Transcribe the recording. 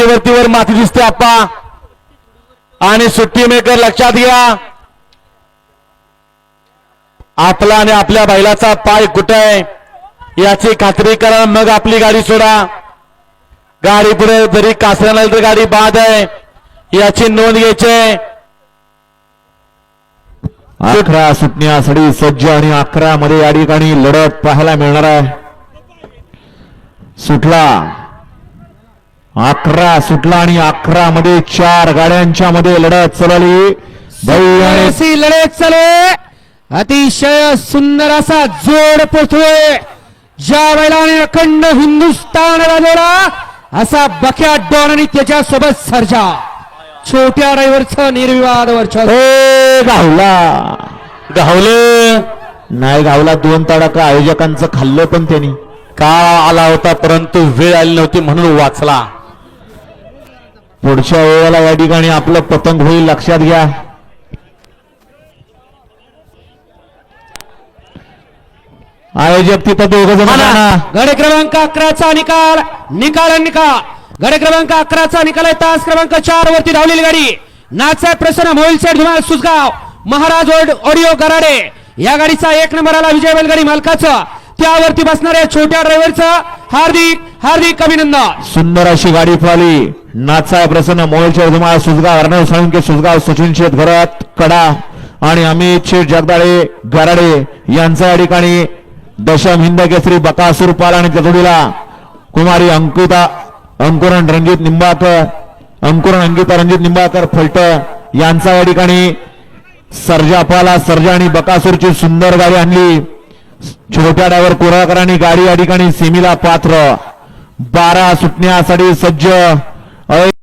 सुट्टीवरतीवर माती दिसते आप्पा. आणि सुट्टी मेकर लक्षात घ्या. आपला आणि आपल्या बैलाचा पाय कुठे आहे याची खात्री करा. मग आपली गाडी सोडा. गाडी पुढे जरी कासरा नाही तर गाडी बाद आहे. याची नोंद घ्यायची अकरा सुटण्यासाठी सज्ज आणि अकरा मध्ये या ठिकाणी लढत पाहायला मिळणार आहे. सुटला. अकरा सुटला आणि अकरा मध्ये चार गाड्यांच्या मध्ये लढत चालली. लढत चालू अतिशय सुंदर असा जोड पोचतोय ज्या बैलाने अखंड हिंदुस्थान राजवला असा बख्या डॉन आणि त्याच्या सोबत सर्जा. छोट्या ड्रायव्हरचं निर्विवाद वर्चस्व. ए, गावला. गावले. नाही गावला दोन तडाखा आयोजकांचं खाल्लं पण त्यांनी. काळ आला होता परंतु वेळ आली नव्हती म्हणून वाचला. पुढच्या वेळेला या ठिकाणी आपलं पतंग होईल लक्षात घ्या. आयोजक तिथं दोघ जण गड क्रमांक अकराचा निकाल निकाल निकाल. गड क्रमांक अकराचा निकाल आहे तास क्रमांक चार वरती धावलेली गाडी. नाचा प्रसन्न मोहिल सेठ धुमाळ सुसगाव महाराज ओड ऑडिओ गराडे. या गाडीचा एक नंबर आला विजय बैलगाडी मालकाचा. त्यावरती बसणाऱ्या छोट्या ड्रायव्हरचं हार्दिक हार्दिक अभिनंदन. सुंदर अशी गाडी पळाली नाचा प्रसन्न मोळच्या धुमाळ सुजगाव अर्णव साळुंके सुजगाव सचिन शेठ घरात कडा आणि अमित शेठ जगदाळे गराडे यांचा या ठिकाणी दशम हिंद केसरी बकासूर पाल आणि चतुडीला कुमारी अंकिता अंकुरण रणजित निंबाळकर अंकुरण अंकिता रणजित निंबाळकर फलट यांचा या ठिकाणी सर्जा पाला सर्जा आणि बकासूरची सुंदर गाडी आणली. छोट्या डायव्हर कोराकरांनी गाडी या ठिकाणी सिमीला पात्र. बारा सुटण्यासाठी सज्ज All right.